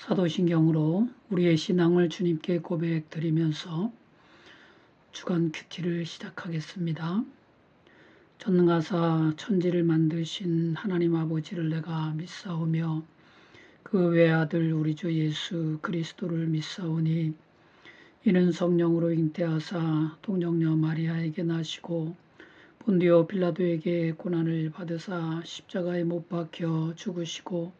사도신경으로 우리의 신앙을 주님께 고백 드리면서 주간 큐티를 시작하겠습니다. 전능하사 천지를 만드신 하나님 아버지를 내가 믿사오며 그 외아들 우리 주 예수 그리스도를 믿사오니 이는 성령으로 잉태하사 동정녀 마리아에게 나시고 본디오 빌라도에게 고난을 받으사 십자가에 못 박혀 죽으시고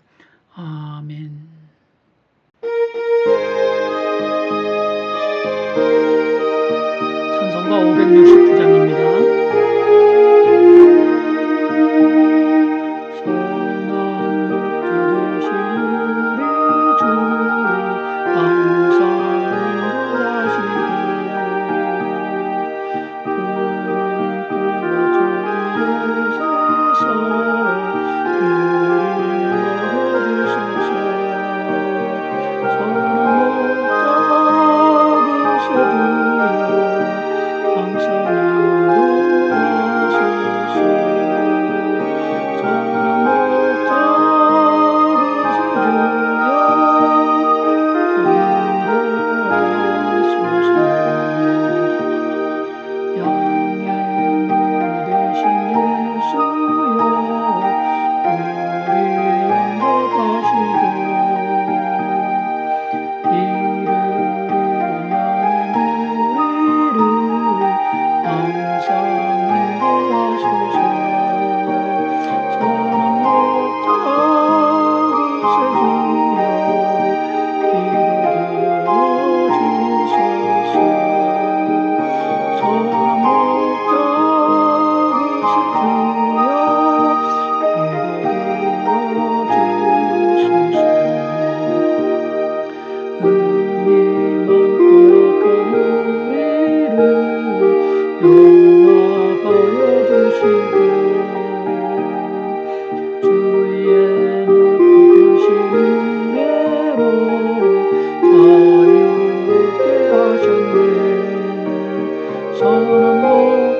아멘. 찬송가 569 선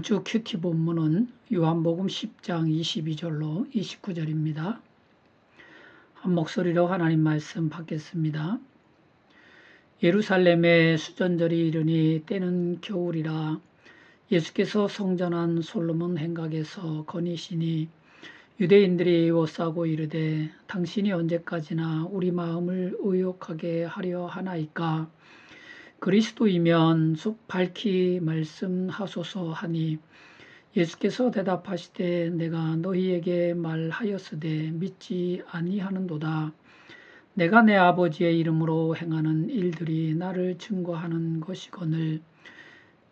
이번 주 큐티 본문은 요한복음 10장 22절로 29절입니다. 한 목소리로 하나님 말씀 받겠습니다. 예루살렘에 수전절이 이르니 때는 겨울이라 예수께서 성전한 솔로몬 행각에서 거니시니 유대인들이 오싸고 이르되 당신이 언제까지나 우리 마음을 의욕하게 하려 하나이까 그리스도이면 속 밝히 말씀하소서 하니 예수께서 대답하시되 내가 너희에게 말하였으되 믿지 아니하는도다. 내가 내 아버지의 이름으로 행하는 일들이 나를 증거하는 것이거늘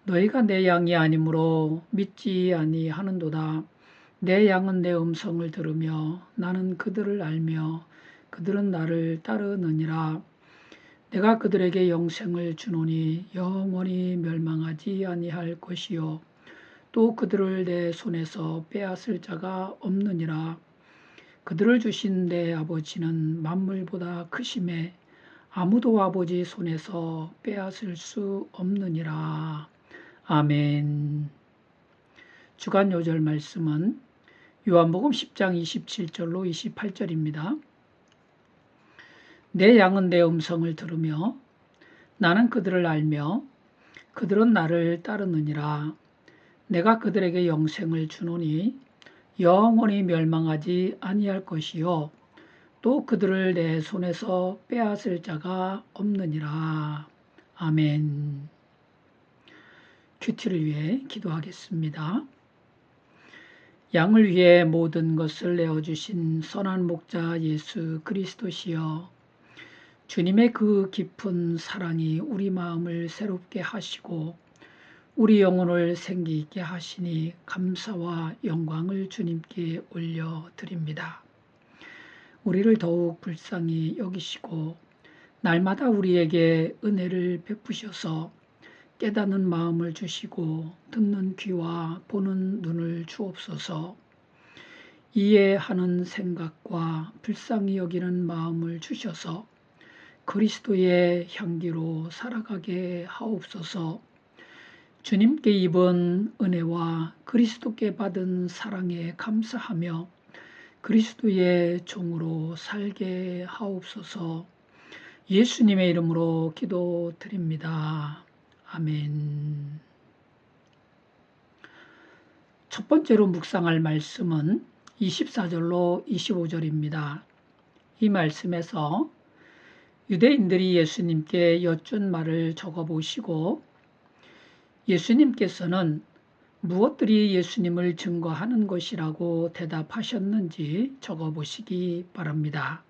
너희가 내 양이 아니므로 믿지 아니하는도다. 내 양은 내 음성을 들으며 나는 그들을 알며 그들은 나를 따르느니라 내가 그들에게 영생을 주노니 영원히 멸망하지 아니할 것이요 또 그들을 내 손에서 빼앗을 자가 없느니라. 그들을 주신 내 아버지는 만물보다 크심에 아무도 아버지 손에서 빼앗을 수 없느니라. 아멘. 주간 요절 말씀은 요한복음 10장 27절로 28절입니다. 내 양은 내 음성을 들으며 나는 그들을 알며 그들은 나를 따르느니라. 내가 그들에게 영생을 주노니 영원히 멸망하지 아니할 것이요 또 그들을 내 손에서 빼앗을 자가 없느니라. 아멘. 큐티를 위해 기도하겠습니다. 양을 위해 모든 것을 내어주신 선한 목자 예수 그리스도시여 주님의 그 깊은 사랑이 우리 마음을 새롭게 하시고 우리 영혼을 생기 있게 하시니 감사와 영광을 주님께 올려드립니다. 우리를 더욱 불쌍히 여기시고 날마다 우리에게 은혜를 베푸셔서 깨닫는 마음을 주시고 듣는 귀와 보는 눈을 주옵소서 이해하는 생각과 불쌍히 여기는 마음을 주셔서 그리스도의 향기로 살아가게 하옵소서 주님께 입은 은혜와 그리스도께 받은 사랑에 감사하며 그리스도의 종으로 살게 하옵소서 예수님의 이름으로 기도드립니다. 아멘. 첫 번째로 묵상할 말씀은 24절로 25절입니다. 이 말씀에서 유대인들이 예수님께 여쭌 말을 적어 보시고 예수님께서는 무엇들이 예수님을 증거하는 것이라고 대답하셨는지 적어 보시기 바랍니다.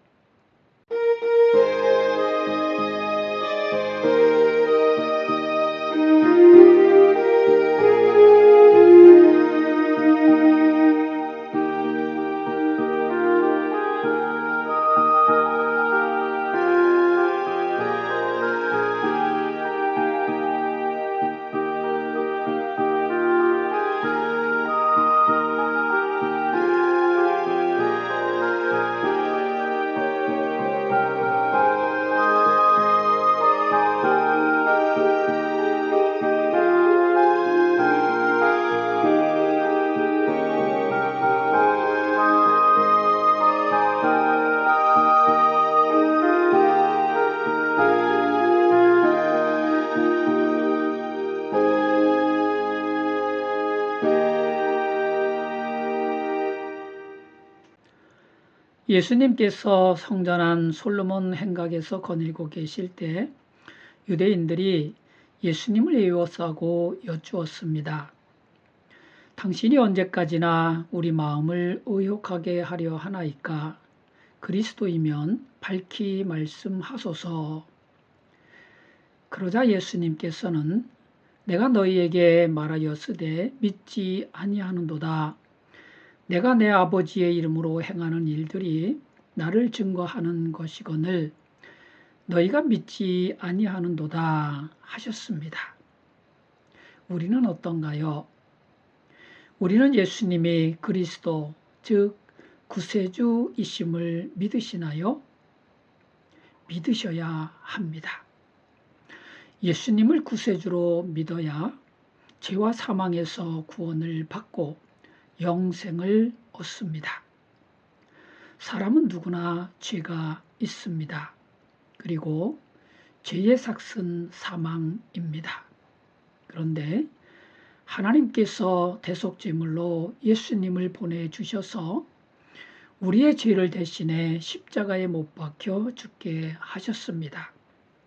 예수님께서 성전한 솔로몬 행각에서 거닐고 계실 때 유대인들이 예수님을 에워싸고 여쭈었습니다. 당신이 언제까지나 우리 마음을 의혹하게 하려 하나이까 그리스도이면 밝히 말씀하소서. 그러자 예수님께서는 내가 너희에게 말하였으되 믿지 아니하는도다. 내가 내 아버지의 이름으로 행하는 일들이 나를 증거하는 것이거늘 너희가 믿지 아니하는도다 하셨습니다. 우리는 어떤가요? 우리는 예수님이 그리스도 즉 구세주이심을 믿으시나요? 믿으셔야 합니다. 예수님을 구세주로 믿어야 죄와 사망에서 구원을 받고 영생을 얻습니다. 사람은 누구나 죄가 있습니다. 그리고 죄의 삭은 사망입니다. 그런데 하나님께서 대속제물로 예수님을 보내주셔서 우리의 죄를 대신해 십자가에 못 박혀 죽게 하셨습니다.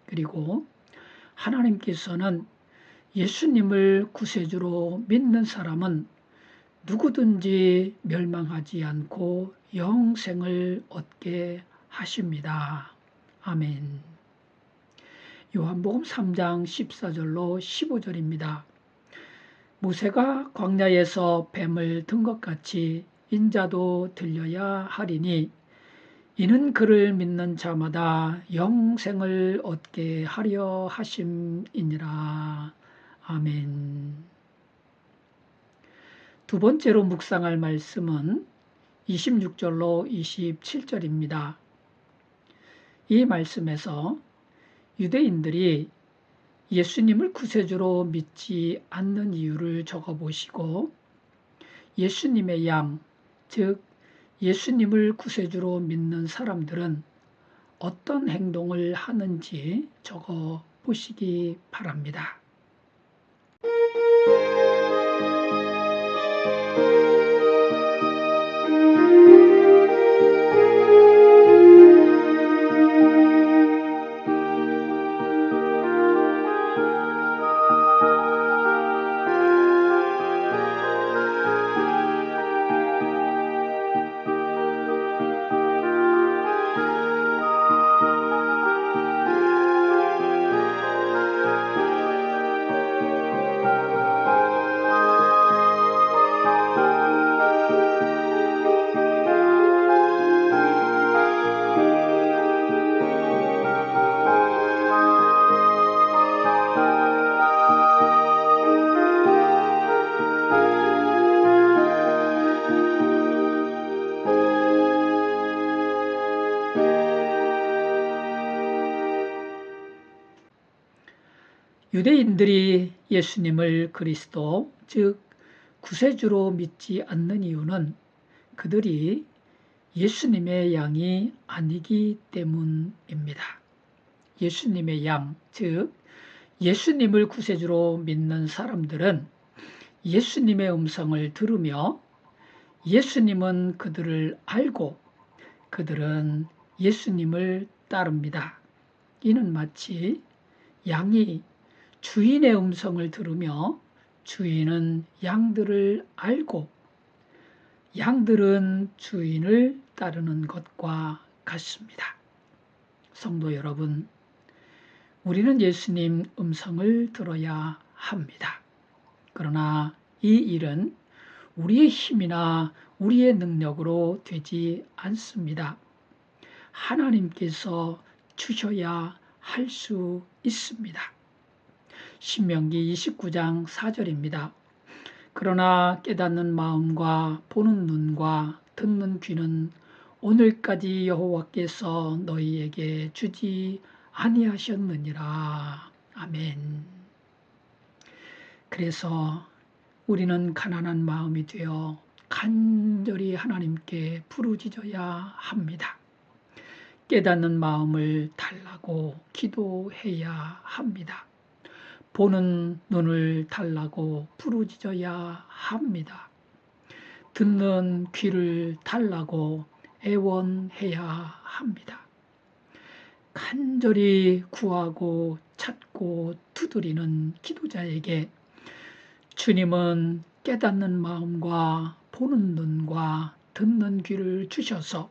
그리고 하나님께서는 예수님을 구세주로 믿는 사람은 누구든지 멸망하지 않고 영생을 얻게 하십니다. 아멘. 요한복음 3장 14절로 15절입니다. 모세가 광야에서 뱀을 든 것 같이 인자도 들려야 하리니 이는 그를 믿는 자마다 영생을 얻게 하려 하심이니라. 아멘. 두 번째로 묵상할 말씀은 26절로 27절입니다. 이 말씀에서 유대인들이 예수님을 구세주로 믿지 않는 이유를 적어 보시고 예수님의 양, 즉 예수님을 구세주로 믿는 사람들은 어떤 행동을 하는지 적어 보시기 바랍니다. 유대인들이 예수님을 그리스도, 즉 구세주로 믿지 않는 이유는 그들이 예수님의 양이 아니기 때문입니다. 예수님의 양, 즉 예수님을 구세주로 믿는 사람들은 예수님의 음성을 들으며 예수님은 그들을 알고 그들은 예수님을 따릅니다. 이는 마치 양이 주인의 음성을 들으며 주인은 양들을 알고 양들은 주인을 따르는 것과 같습니다. 성도 여러분, 우리는 예수님 음성을 들어야 합니다. 그러나 이 일은 우리의 힘이나 우리의 능력으로 되지 않습니다. 하나님께서 주셔야 할 수 있습니다. 신명기 29장 4절입니다. 그러나 깨닫는 마음과 보는 눈과 듣는 귀는 오늘까지 여호와께서 너희에게 주지 아니하셨느니라. 아멘. 그래서 우리는 가난한 마음이 되어 간절히 하나님께 부르짖어야 합니다. 깨닫는 마음을 달라고 기도해야 합니다. 보는 눈을 달라고 부르짖어야 합니다. 듣는 귀를 달라고 애원해야 합니다. 간절히 구하고 찾고 두드리는 기도자에게 주님은 깨닫는 마음과 보는 눈과 듣는 귀를 주셔서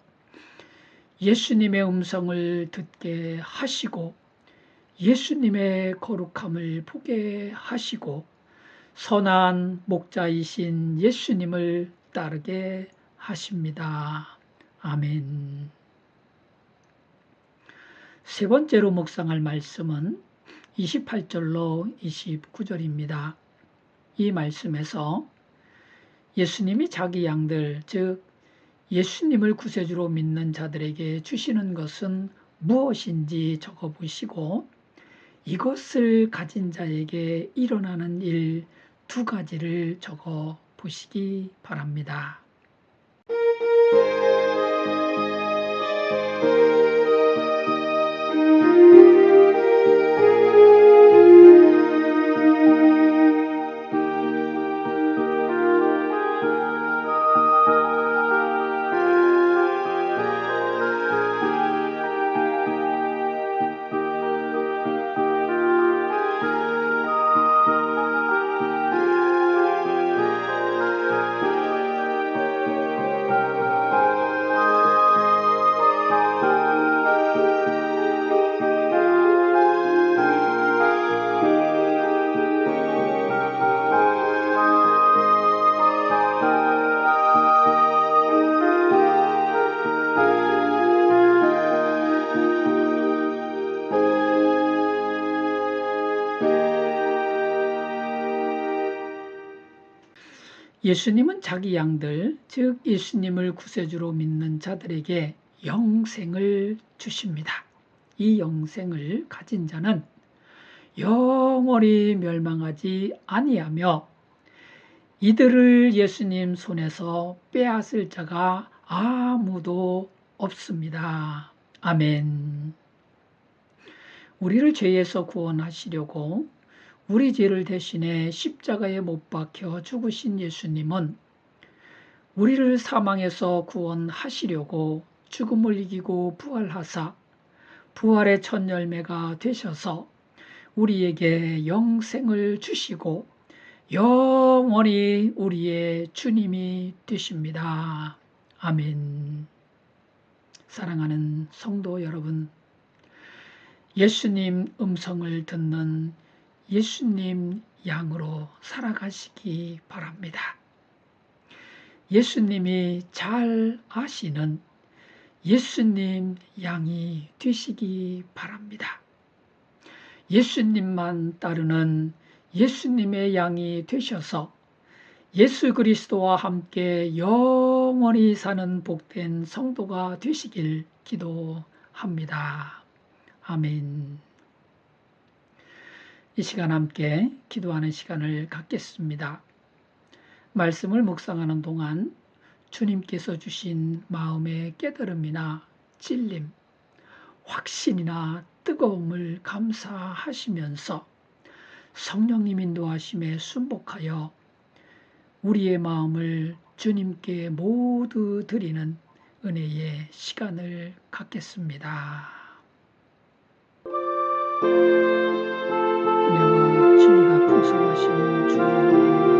예수님의 음성을 듣게 하시고 예수님의 거룩함을 보게 하시고 선한 목자이신 예수님을 따르게 하십니다. 아멘. 세 번째로 묵상할 말씀은 28절로 29절입니다. 이 말씀에서 예수님이 자기 양들, 즉 예수님을 구세주로 믿는 자들에게 주시는 것은 무엇인지 적어 보시고 이것을 가진 자에게 일어나는 일 두 가지를 적어 보시기 바랍니다. 예수님은 자기 양들, 즉 예수님을 구세주로 믿는 자들에게 영생을 주십니다. 이 영생을 가진 자는 영원히 멸망하지 아니하며 이들을 예수님 손에서 빼앗을 자가 아무도 없습니다. 아멘. 우리를 죄에서 구원하시려고 우리 죄를 대신해 십자가에 못 박혀 죽으신 예수님은 우리를 사망에서 구원하시려고 죽음을 이기고 부활하사 부활의 첫 열매가 되셔서 우리에게 영생을 주시고 영원히 우리의 주님이 되십니다. 아멘. 사랑하는 성도 여러분, 예수님 음성을 듣는 예수님 양으로 살아가시기 바랍니다. 예수님이 잘 아시는 예수님 양이 되시기 바랍니다. 예수님만 따르는 예수님의 양이 되셔서 예수 그리스도와 함께 영원히 사는 복된 성도가 되시길 기도합니다. 아멘. 이 시간 함께 기도하는 시간을 갖겠습니다. 말씀을 묵상하는 동안 주님께서 주신 마음의 깨달음이나 찔림, 확신이나 뜨거움을 감사하시면서 성령님 인도하심에 순복하여 우리의 마음을 주님께 모두 드리는 은혜의 시간을 갖겠습니다. 은혜와 진리가 풍성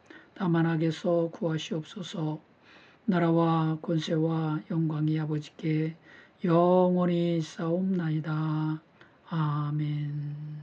다만 악에서 구하시옵소서 나라와 권세와 영광이 아버지께 영원히 싸움나이다. 아멘.